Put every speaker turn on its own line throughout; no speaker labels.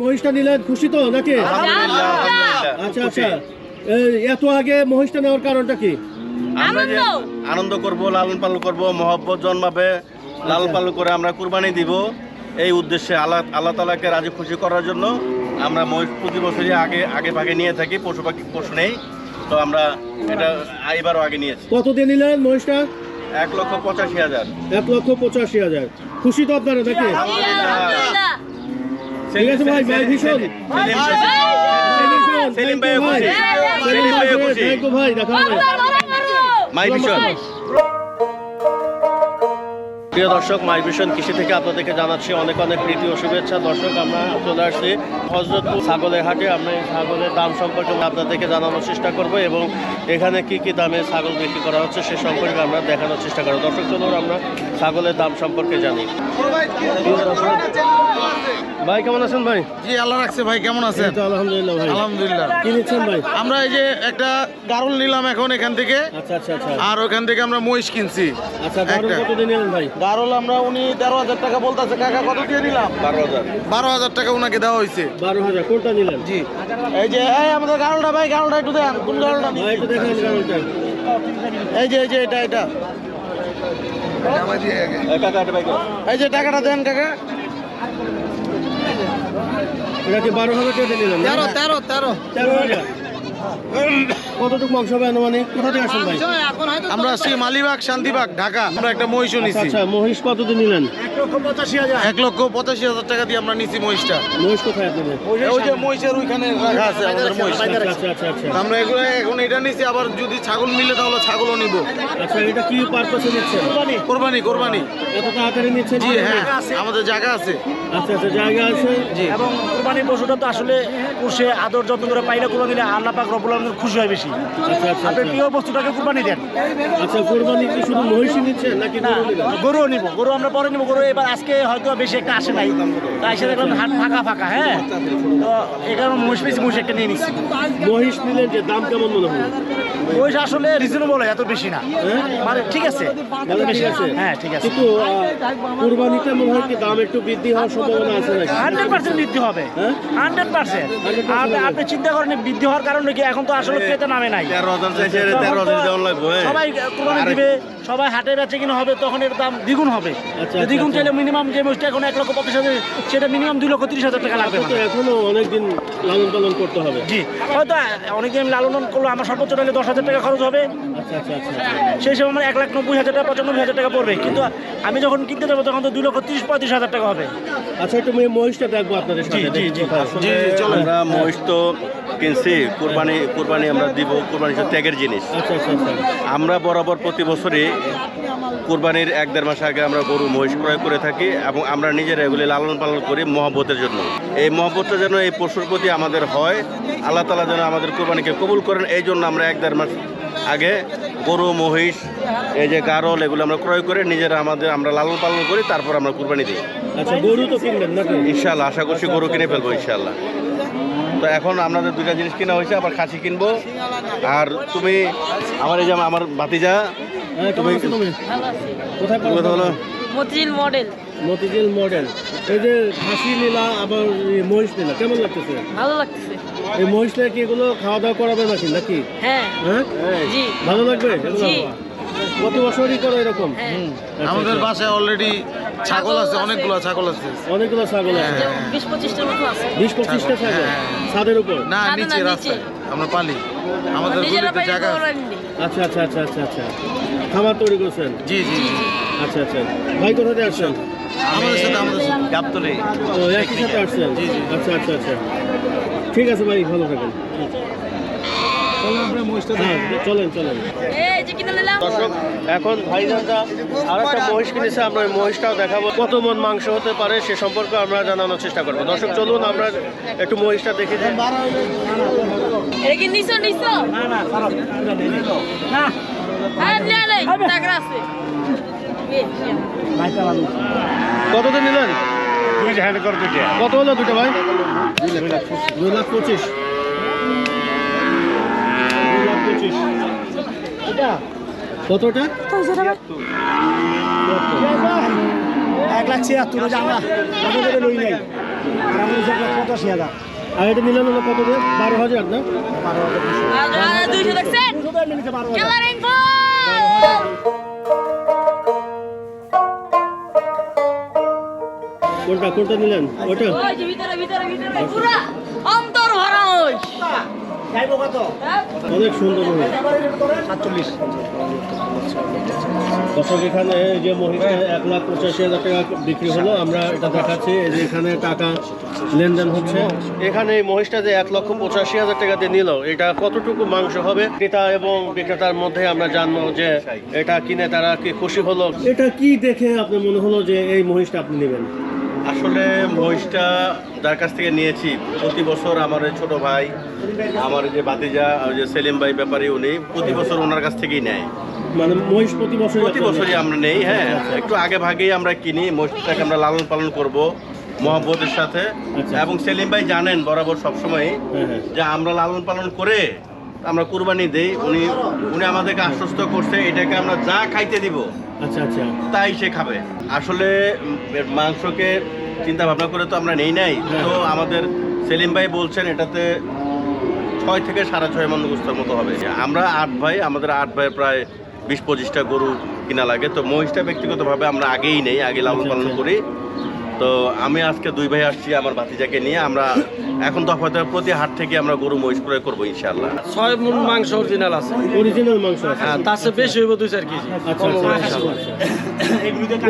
মহিষটা নিলেন খুশি তো নাকি?
আলহামদুলিল্লাহ। আলহামদুলিল্লাহ
আচ্ছা। আচ্ছা এত আগে মহিষটা নেওয়ার কারণটা কি?
আমরা যে আনন্দ। করব লালন পালন করব মহব্বত জন্মাবে লালন পালন করে আমরা কুরবানি দিব। এই উদ্দেশ্যে আল্লাহ আল্লাহ তালাকে রাজি খুশি করার জন্য আমরা মহিষ প্রতি বছরই আগে আগে ভাগে নিয়ে থাকি পশু পাখি পশু নেই। তো আমরা এটা এবারও আগে নিয়েছি।
কত দিয়ে নিলেন মহিষটা?
এক লক্ষ পঁচাশি হাজার।
এক লক্ষ পঁচাশি হাজার। খুশি তো আপনারা নাকি? ঠিক আছে ভাই, ভাই, ভীষণ।
সেলিম ভাই- খুশি সেলিম ভাই খুশি
ভাই দেখা হবে
মাই ভীষণ প্রিয় দর্শক মাই ভীষণ কৃষি থেকে আপনাদেরকে জানাচ্ছি অনেক অনেক প্রীতি ও শুভেচ্ছা দর্শক আমরা চলে আসছি হজরতপুর ছাগলের হাটে আমরা এই ছাগলের দাম সম্পর্কে আপনাদেরকে জানানোর চেষ্টা করব এবং এখানে কি কি দামে ছাগল বিক্রি করা হচ্ছে সে সম্পর্কে আমরা দেখানোর চেষ্টা করব দর্শক চলুন আমরা ছাগলের দাম সম্পর্কে জানি প্রিয় দর্শক, ভাই কেমন আছেন ভাই?
জি আল্লাহ রাখছে ভাই কেমন আছেন?
আলহামদুলিল্লাহ ভাই।
আলহামদুলিল্লাহ।
কি নিচ্ছেন ভাই?
আমরা এই যে একটা গারল নিলাম এখন এখান থেকে।
আচ্ছা আচ্ছা আচ্ছা।
আর ওখান থেকে আমরা মহিষ কিনছি।
আচ্ছা গাড়ি কত দিয়ে নিলেন ভাই?
গারল আমরা উনি তেরো হাজার টাকা বলতেছে। কাকা কত দিয়ে নিলাম?
বারো হাজার।
বারো হাজার টাকা উনাকে দেওয়া হয়েছে।
বারো হাজার কোনটা নিলেন?
জি। এই যে এই আমাদের গারলটা ভাই গারলটা একটু দেন। কোন গারলটা
ভাই একটু দেখেন গাড়িটা
এই যে এই যে এটা এটা। এই যে টাকাটা দেন কাকা।
এটা কি বারো হাজার টাকা নিলাম তেরো?
তেরো তেরো
তেরো হাজার কতটুকু মাংস হবে আনুমানিক? কোথা থেকে আসেন ভাই?
আমরা আসছি মালিবাগ শান্তিবাগ ঢাকা। আমরা একটা মহিষও
আচ্ছা
নিছি।
আচ্ছা মহিষ কত দিয়ে নিলেন?
এক লক্ষ পঁচাশি হাজার। টাকা দিয়ে আমরা নিছি মহিষটা।
মহিষ কোথায় আপনাদের?
ওই যে মহিষের ওইখানে রাখা আছে আমাদের মহিষ।
আচ্ছা আচ্ছা আচ্ছা। আচ্ছা
আমরা এগুলো এখন এটা নিছি আবার যদি ছাগল মিলে তাহলে ছাগলও নিব।
আচ্ছা এটা কি পারপাসে নিচ্ছেন?
কোরবানি। কোরবানি
এত তাড়াতাড়ি নিচ্ছেন
জি হ্যাঁ আমাদের জায়গা আছে।
আচ্ছা আচ্ছা জায়গা আছে?
জি।
এবং কোরবানি পশুটা তো আসলে পুষে আদর যত্ন করে পাইলে কোরবানি দিলে আল্লাহ পাক রব্বুল আলমীর খুশি হয় বেশি।
আচ্ছা আচ্ছা
আপনি
আচ্ছা।
প্রিয় বস্তুটাকে কোরবানি দেন।
আচ্ছা কোরবানি কি শুধু মহিষই নিচ্ছেন নাকি
না
গরু
গরুও নিব। গরু আমরা পরে নিব। গরু এবার আজকে হয়তো বেশি একটা আসে নাই। তাই এসে দেখলাম হাট ফাঁকা ফাঁকা হ্যাঁ? তো এই কারণে মহিষ পেয়েছি মহিষ একটা নিয়ে নিচ্ছি
মহিষ নিলেন যে দাম কেমন মনে হয়?
মহিষ আসলে রিজনেবল এত বেশি না।
হ্যাঁ?
মানে ঠিক আছে। বেশি
আছে?
হ্যাঁ ঠিক আছে।
কিন্তু কুরবানিতে মনে হয় কি দাম একটু বৃদ্ধি হওয়ার সম্ভাবনা আছে নাকি?
হান্ড্রেড পার্সেন্ট বৃদ্ধি হবে।
হ্যাঁ?
Hundred percent. আপনি চিন্তা করেন বৃদ্ধি হওয়ার কারণে কি এখন তো আসলে ক্রেতা নামে নাই।
হ্যাঁ।
সবাই কোরবানি দিবে সবাই হাটে বেচে কিনা হবে তখন এর দাম দ্বিগুণ হবে।
আচ্ছা,
দ্বিগুণ
আচ্ছা।
চাইলে মিনিমাম যে মোষটা এখন এক লক্ষ পঁচিশ হাজার সেটা মিনিমাম দুই লক্ষ তিরিশ হাজার টাকা লাগবে
এখনও অনেকদিন লালন পালন করতে হবে।
জি। হয়তো অনেকদিন আমি লালন করল আমার সর্বোচ্চ টাইলে দশ হাজার টাকা খরচ হবে।
আচ্ছা আচ্ছা আচ্ছা।
সেই সময় আমার এক লাখ নব্বই হাজার টাকা পঁচানব্বই হাজার টাকা পড়বে। কিন্তু আমি যখন কিনতে যাব তখন তো দুই লক্ষ তিরিশ পঁয়ত্রিশ হাজার টাকা হবে।
আচ্ছা একটু মহিষটা দেখব আপনাদের সাথে
জি, জি।
আসলে আমরা মহিষ তো কিনছি কুরবানি কুরবানি আমরা দিব কুরবানি ত্যাগের জিনিস।
আচ্ছা আচ্ছা আচ্ছা।
আমরা বরাবর প্রতি বছরই কুরবানির এক দেড় মাস আগে আমরা গরু মহিষ ক্রয় করে থাকি এবং আমরা নিজেরা এগুলি লালন পালন করি মহব্বতের জন্য। এই মহব্বতটা যেন এই পশুর প্রতি আমাদের হয় আল্লাহ তালা যেন আমাদের কুরবানিকে কবুল করেন এই জন্য আমরা এক দেড় মাস আগে গরু মহিষ এই যে গারল এগুলো আমরা ক্রয় করে নিজেরা আমাদের আমরা লালন পালন করি তারপর আমরা কুরবানি দিই।
আচ্ছা গরু তো কিনবেন নাকি?
ইনশাল্লাহ আশা করছি গরু কিনে ফেলব ইনশাল্লাহ তো এখন আপনাদের দুইটা জিনিস কিনা হয়েছে আবার খাসি কিনবো। আর তুমি আমার এই যে আমার ভাতিজা
হ্যাঁ তুমি কোথায়
কথা বলো।
মতিঝিল মডেল।
মতিঝিল মডেল। এই যে খাসি নীলা আবার মহিষ নীলা কেমন লাগতেছে?
ভালো লাগতেছে।
এই মহিষটা কি এগুলো খাওয়া দাওয়া করাবে নাকি নাকি?
হ্যাঁ।
হ্যাঁ? ভালো লাগবে। প্রতি বছরই করো এরকম?
হ্যাঁ।
আচ্ছা,
আমাদের
আচ্ছা।
বাসায় অলরেডি ছাগল আছে অনেকগুলো ছাগল আছে।
অনেকগুলো ছাগল আছে।
যেমন বিশ পঁচিশটার মতো আছে।
বিশ পঁচিশটা ছাগল ছাদের উপর?
না নিচে। রাস্তায়। আমরা পালি। আমাদের গুলিতে জায়গা আছে।
আচ্ছা আচ্ছা আচ্ছা আচ্ছা আচ্ছা। খাবার তৈরি করছেন?
জি জি জি।
আচ্ছা আচ্ছা। ভাই কোথা থেকে আসছেন?
আমাদের সাথে আমাদের
গাবতলি।
ও একই সাথে আসছেন?
জি, জি।
আচ্ছা আচ্ছা আচ্ছা। ঠিক আছে ভাই ভালো থাকেন। হ্যাঁ চলেন চলেন।
এই যে কিনে নিলাম।
দর্শক এখন ভাইজানরা আর একটা মহিষ কিনেছে আমরা ওই মহিষটাও দেখাবো। কত মন মাংস হতে পারে সে সম্পর্কে আমরা জানানোর চেষ্টা করব। দর্শক চলুন আমরা একটু মহিষটা দেখে
হ্যাঁ না নাই টাকা আছে। এ,
ভাই চালান
কত দিন নিলেন?
হ্যান্ড করে দুইটা।
কত হলো দুটো ভাই? দুই লাখ পঁচিশ। কতটা?
এক লাখ ছিয়াত্তর
কত দিয়ে? বারো হাজার কোনটা কোনটা নিলেন ওটা? অনেক সুন্দর
সাতচল্লিশ।
দর্শক এখানে যে মহিষটা এক লাখ পঁচাশি হাজার টাকা বিক্রি হলো আমরা এটা দেখাচ্ছি। যে এখানে টাকা লেনদেন হচ্ছে। এখানে এই মহিষটা যে এক লক্ষ পঁচাশি হাজার টাকা দিয়ে নিল এটা কতটুকু মাংস হবে? ক্রেতা এবং বিক্রেতার মধ্যে আমরা জানব যে এটা কিনে তারা কি খুশি হলো। এটা কি দেখে আপনার মনে হলো যে এই মহিষটা আপনি নেবেন?
আসলে মহিষটা যার কাছ থেকে নিয়েছি। প্রতি বছর আমার ছোট ভাই আমার যে বাতিজা ওই যে সেলিম ভাই ব্যাপারী উনি প্রতি বছর ওনার কাছ থেকেই নেয়।
মানে মহিষ প্রতি বছর
প্রতি বছরই আমরা নেই হ্যাঁ। একটু আগে ভাগেই আমরা কিনি মহিষটাকে আমরা লালন পালন করব মহব্বতের সাথে।
আচ্ছা।
এবং সেলিম ভাই জানেন বরাবর সবসময়
হ্যাঁ হ্যাঁ।
যে আমরা লালন পালন করে আমরা কুরবানি দেই উনি উনি আমাদেরকে আশ্বস্ত করছে এটাকে আমরা যা খাইতে দিব
আচ্ছা আচ্ছা
তাই সে খাবে আসলে মাংসকে চিন্তা ভাবনা করে তো আমরা নেই নাই
হ্যাঁ।
তো আমাদের সেলিম ভাই বলছেন এটাতে ছয় থেকে সাড়ে ছয় মন গুস্তার মতো হবে আমরা আট ভাই আমাদের আট ভাই প্রায় বিশ পঁচিশটা গরু কিনা লাগে তো মহিষটা ব্যক্তিগতভাবে আমরা আগেই নেই আগে লালন
আচ্ছা,
পালন
আচ্ছা।
করি তো আমি আজকে দুই ভাই আসছি আমার ভাতিজাকে নিয়ে। আমরা এখন তো হয়তো প্রতি হাট থেকে আমরা গরু মহিষ প্রয়োগ করব ইনশাল্লাহ
ছয় মন মাংস অরিজিনাল আছে।
অরিজিনাল মাংস
হ্যাঁ তার চেয়ে বেশি হইব দুই চার কেজি।
আচ্ছা আচ্ছা। আচ্ছা।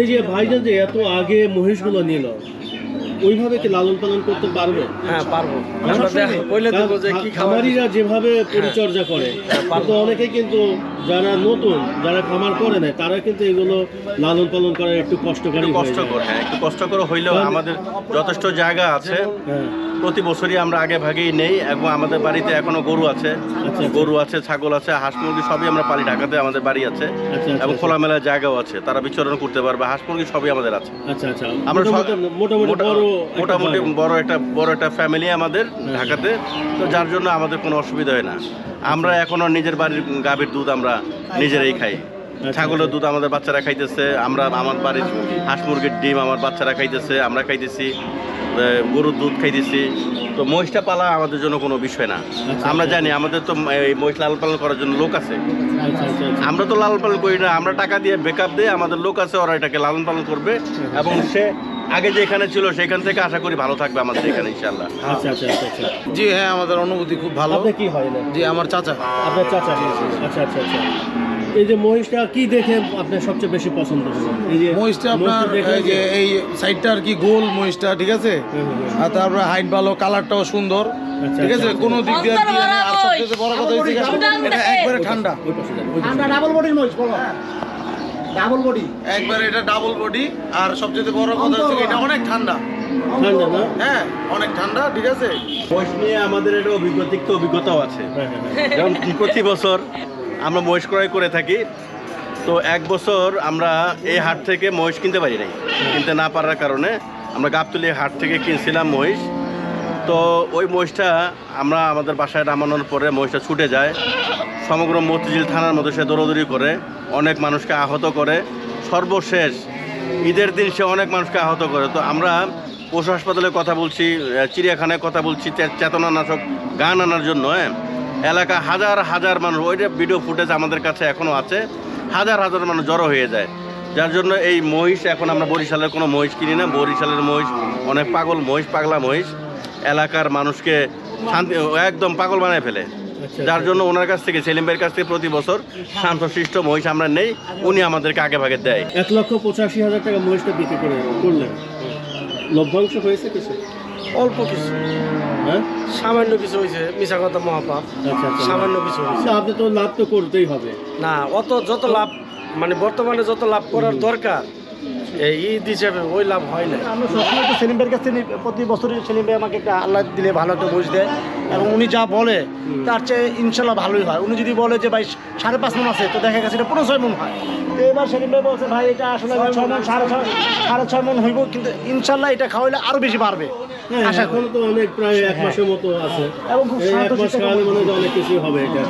এই যে ভাইজান যে এত আগে মহিষগুলো নিল ওইভাবে কি লালন পালন করতে পারবে?
হ্যাঁ পারব। আমরা বলে দেবো যে কি
খামারিরা যেভাবে পরিচর্যা করে কিন্তু অনেকে কিন্তু যারা নতুন যারা খামার করে না তারা কিন্তু এগুলো লালন পালন করার একটু হয়ে যায়।
কষ্টকর হ্যাঁ একটু কষ্টকর হইলেও আমাদের যথেষ্ট জায়গা আছে।
হ্যাঁ।
প্রতি বছরই আমরা আগে ভাগেই নেই এবং আমাদের বাড়িতে এখনও গরু আছে।
আচ্ছা।
গরু আছে ছাগল আছে হাঁস মুরগি সবই আমরা পালি ঢাকাতে আমাদের বাড়ি আছে।
আচ্ছা,
এবং
আচ্ছা।
খোলামেলা জায়গাও আছে তারা বিচরণ করতে পারবে হাঁস মুরগি সবই আমাদের আছে।
আচ্ছা আচ্ছা।
আমরা
মোটামুটি মোটামুটি বড় একটা বড়
একটা ফ্যামিলি আমাদের ঢাকাতে। তো যার জন্য আমাদের কোনো অসুবিধা হয় না। আমরা এখনও নিজের বাড়ির গাভীর দুধ আমরা নিজেরাই খাই। ছাগলের দুধ আমাদের বাচ্চারা খাইতেছে। আমরা আমার বাড়ির হাঁস মুরগির ডিম আমার বাচ্চারা খাইতেছে। আমরা খাইতেছি গরুর দুধ খাইতেছি। তো মহিষটা পালা আমাদের জন্য কোনো বিষয় না। আমরা জানি আমাদের তো এই মহিষ লালন পালন করার জন্য লোক আছে।
আচ্ছা আচ্ছা আচ্ছা
আমরা তো লালন পালন করি না। আমরা টাকা দিয়ে বেকআপ দিয়ে আমাদের লোক আছে ওরা এটাকে লালন পালন করবে। এবং সে আগে যেখানে ছিল সেখান থেকে আশা করি ভালো থাকবে আমাদের এখানে ইনশাল্লাহ
আচ্ছা আচ্ছা আচ্ছা আচ্ছা।
জি হ্যাঁ আমাদের অনুভূতি খুব ভালো।
আপনি কি হয় না?
জি আমার চাচা।
আপনার চাচা। আচ্ছা আচ্ছা আচ্ছা। এই যে মহিষটা কি দেখে আপনার সবচেয়ে বেশি পছন্দ? এই যে
মহিষটা আপনার এই যে এই সাইডটা আর কি গোল মহিষটা ঠিক আছে। আর তারপরে হাইট ভালো কালারটাও সুন্দর
আচ্ছা,
ঠিক আছে?
আচ্ছা।
কোনো দিক দিয়ে আর কি আর সবচেয়ে বড় কথা হচ্ছে এটা একবারে ঠান্ডা।
আমরা ডাবল বডির মহিষ বলো। ডাবল বডি
একবারে এটা ডাবল বডি আর সবচেয়ে বড় কথা হচ্ছে এটা অনেক ঠান্ডা।
ঠান্ডা না?
হ্যাঁ অনেক ঠান্ডা ঠিক আছে?
মহিষ নিয়ে আমাদের একটা অভিজ্ঞতা তিক্ত অভিজ্ঞতাও আছে।
হ্যাঁ হ্যাঁ হ্যাঁ।
যেমন প্রতি বছর আমরা মহিষ ক্রয় করে থাকি তো এক বছর আমরা এই হাট থেকে মহিষ কিনতে পারি নাই। কিনতে না পারার কারণে আমরা গাবতলি হাট থেকে কিনছিলাম মহিষ। তো ওই মহিষটা আমরা আমাদের বাসায় নামানোর পরে মহিষটা ছুটে যায়। সমগ্র মতিঝিল থানার মধ্যে সে দৌড়দৌড়ি করে, অনেক মানুষকে আহত করে। সর্বশেষ ঈদের দিন সে অনেক মানুষকে আহত করে। তো আমরা পশু হাসপাতালে কথা বলছি চিড়িয়াখানায় কথা বলছি চেতনানাশক গান আনার জন্য হ্যাঁ? এলাকা হাজার হাজার মানুষ ওইটা ভিডিও ফুটেজ আমাদের কাছে এখনও আছে, হাজার হাজার মানুষ জড়ো হয়ে যায়। যার জন্য এই মহিষ, এখন আমরা বরিশালের কোনো মহিষ কিনি না। বরিশালের মহিষ অনেক পাগল মহিষ, পাগলা মহিষ। এলাকার মানুষকে শান্তি একদম পাগল বানায় ফেলে। যার জন্য ওনার কাছ থেকে সেলিম ভাইয়ের কাছ থেকে প্রতি বছর শান্তশিষ্ট মহিষ আমরা নেই উনি আমাদেরকে আগে ভাগে দেয়।
এক লক্ষ পঁচাশি হাজার টাকা মহিষটা বিক্রি করে করলেন। লভ্যাংশ হয়েছে কিছু?
অল্প কিছু।
হ্যাঁ?
সামান্য কিছু হয়েছে মিশা কথা মহাপাপ।
আচ্ছা আচ্ছা
সামান্য কিছু হয়েছে।
আচ্ছা, আপনি তো লাভ তো করতেই হবে।
না অত যত লাভ মানে বর্তমানে যত লাভ করার দরকার এই ওই লাভ হয় না
তো কাছে প্রতি আমাকে দিলে ভালো বুঝ দেয় এবং উনি যা বলে, তার চেয়ে ইনশাল্লাহ ভালোই হয়। উনি যদি বলে যে, ভাই, সাড়ে পাঁচ মন আছে, তো দেখা গেছে এটা পুরো ছয় মন হয়। তো এবার বলছে, ভাই, এটা আসলে সাড়ে ছয় মন হইব, কিন্তু ইনশাল্লাহ এটা খাওয়াইলে আরও বেশি বাড়বে।
এখন
করি।
তো অনেক প্রায় এক মাসের মতো আছে।
এবং খুব
এক মাস মনে হয় অনেক কিছু হবে এটা।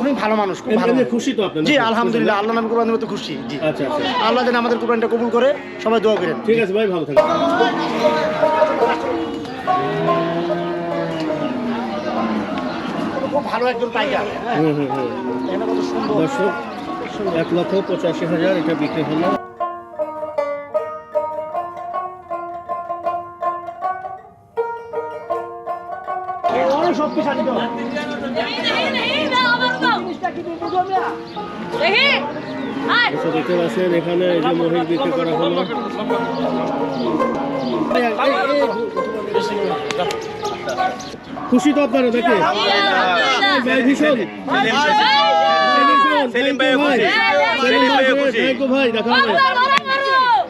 উনি ভালো মানুষ খুব ভালো
খুশি তো আপনি
জি আলহামদুলিল্লাহ আল্লাহ নামে খুশি জি।
আচ্ছা আচ্ছা।
আল্লাহ যেন আমাদের কোরবানিটা কবুল করে সবাই দোয়া করেন।
ঠিক আছে ভাই ভালো থাকবেন।
ভালো একজন হ্যাঁ এখানে
দর্শক এক লক্ষ পঁচাশি হাজার এটা বিক্রি হলো। দেখতে পাচ্ছেন এখানে এই যে মহিষ বিক্রি করা হলো। খুশি তো আপনারা নাকি? ভাই ভীষণ।
সেলিম ভাই খুশি। সেলিম ভাই খুশি।
ভাই দেখা হবে।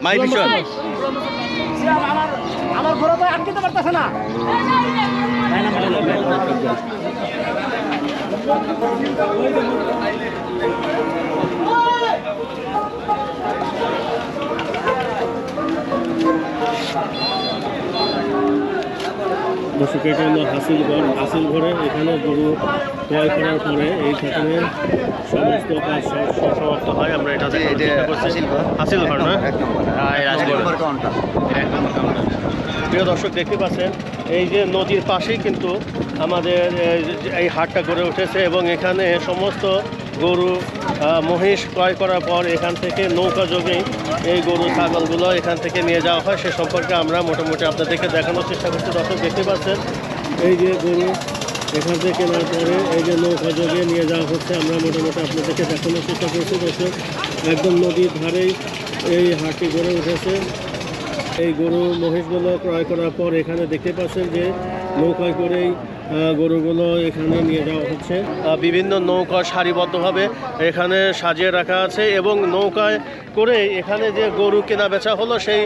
মাই ভীষণ।
আমার আমার ঘোড়া তো আটকেতে পারতেছে না।
দর্শক এটা হলো হাসিল ঘর হাসিল ঘরে এখানে গরু ক্রয় করার পরে এইখানে সমস্ত কাজ সম- সম- সমাপ্ত হয়। আমরা এটা হাসিল ঘর। না? হ্যাঁ, প্রিয় দর্শক দেখতে পাচ্ছেন এই যে নদীর পাশেই কিন্তু আমাদের এই হাটটা গড়ে উঠেছে এবং এখানে সমস্ত গরু মহিষ ক্রয় করার পর এখান থেকে নৌকা যোগে এই গরু, ছাগলগুলো এখান থেকে নিয়ে যাওয়া হয়। সে সম্পর্কে আমরা মোটামুটি আপনাদেরকে দেখানোর চেষ্টা করছি। দর্শক, দেখতে পাচ্ছেন, এই যে গরু এখান থেকে কেনার পরে এই যে নৌকা যোগে নিয়ে যাওয়া হচ্ছে, আমরা মোটামুটি আপনাদেরকে দেখানোর চেষ্টা করছি। দর্শক, একদম নদীর ধারেই এই হাটটি গড়ে উঠেছে। এই গরু মহিষগুলো ক্রয় করার পর এখানে দেখতে পাচ্ছেন যে নৌকায় করেই গরুগুলো এখানে নিয়ে যাওয়া হচ্ছে। বিভিন্ন নৌকা সারিবদ্ধভাবে এখানে সাজিয়ে রাখা আছে এবং নৌকায় করে এখানে যে গরু কেনা বেচা হলো, সেই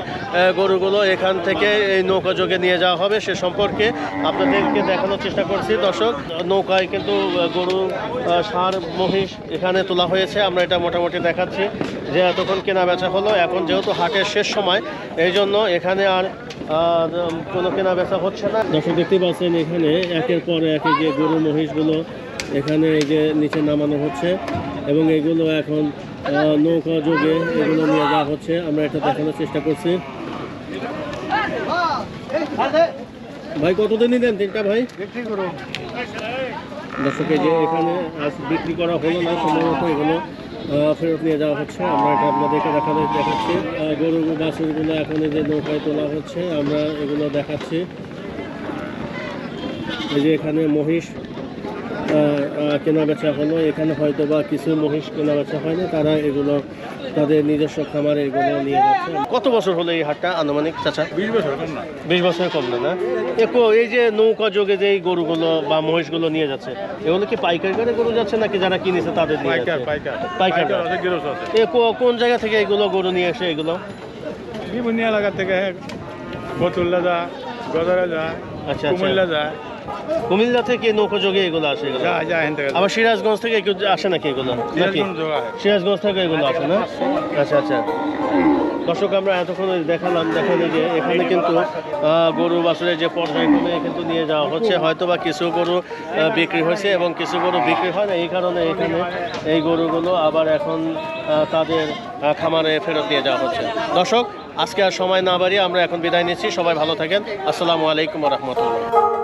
গরুগুলো এখান থেকে এই নৌকা যোগে নিয়ে যাওয়া হবে। সে সম্পর্কে আপনাদেরকে দেখানোর চেষ্টা করছি। দর্শক, নৌকায় কিন্তু গরু ষাঁড় মহিষ এখানে তোলা হয়েছে। আমরা এটা মোটামুটি দেখাচ্ছি যে এতক্ষণ কেনা বেচা হলো। এখন যেহেতু হাটের শেষ সময়, এই জন্য এখানে আর কোনো কেনা বেচা হচ্ছে না। দর্শক দেখতে পাচ্ছেন এখানে একের পর এক যে গরু মহিষগুলো এখানে এই যে নিচে নামানো হচ্ছে এবং এগুলো এখন নৌকা যোগে এগুলো নিয়ে যাওয়া হচ্ছে। আমরা এটা দেখানোর চেষ্টা করছি। ভাই কতদিন নিলেন তিনটা ভাই? দর্শক, এই যে এখানে আজ বিক্রি করা হলো না, সম্ভবত এগুলো ফেরত নিয়ে যাওয়া হচ্ছে। আমরা এটা আপনাদেরকে দেখানো দেখাচ্ছি। গরু বাছুরগুলো এখন যে নৌকায় তোলা হচ্ছে, আমরা এগুলো দেখাচ্ছি। এই যে এখানে মহিষ আহ, আহ, কেনা বেচা হলো। এখানে হয়তো বা কিছু মহিষ কেনা বেচা হয়নি তারা এগুলো তাদের নিজস্ব খামারে এগুলো নিয়ে যাচ্ছে। কত বছর হলো এই হাটটা আনুমানিক চাচা? বিশ বছর কম না। বিশ বছরের কম না না? একো এই যে নৌকা যোগে যে এই গরুগুলো বা মহিষগুলো নিয়ে যাচ্ছে এগুলো কি পাইকারি করে গরু যাচ্ছে নাকি যারা কিনেছে তাদের পাইকার এ কো- কোন জায়গা থেকে এগুলো গরু নিয়ে আসে এগুলো?
বিভিন্ন এলাকা থেকে বতুল্লা যায় গদরা যায়
আচ্ছা
কুমিল্লা
আচ্ছা
যায়
কুমিল্লা থেকে নৌকা যোগে এগুলো আসে এগুলো? আবার সিরাজগঞ্জ থেকে আসে নাকি এগুলো? নাকি?
সিরাজগঞ্জ
থেকে এগুলো আসে না? আচ্ছা আচ্ছা। দর্শক আমরা এতক্ষণ দেখালাম দেখানো যে এখানে কিন্তু গরু বাছুরের যে পর্যায়ক্রমে কিন্তু নিয়ে যাওয়া হচ্ছে। হয়তো বা কিছু গরু বিক্রি হয়েছে এবং কিছু গরু বিক্রি হয় না। এই কারণে এখানে এই গরুগুলো আবার এখন তাদের খামারে ফেরত দিয়ে যাওয়া হচ্ছে। দর্শক আজকে আর সময় না বাড়িয়ে আমরা এখন বিদায় নিচ্ছি। সবাই ভালো থাকেন। আসসালামু আলাইকুম রহমতুল্লাহ।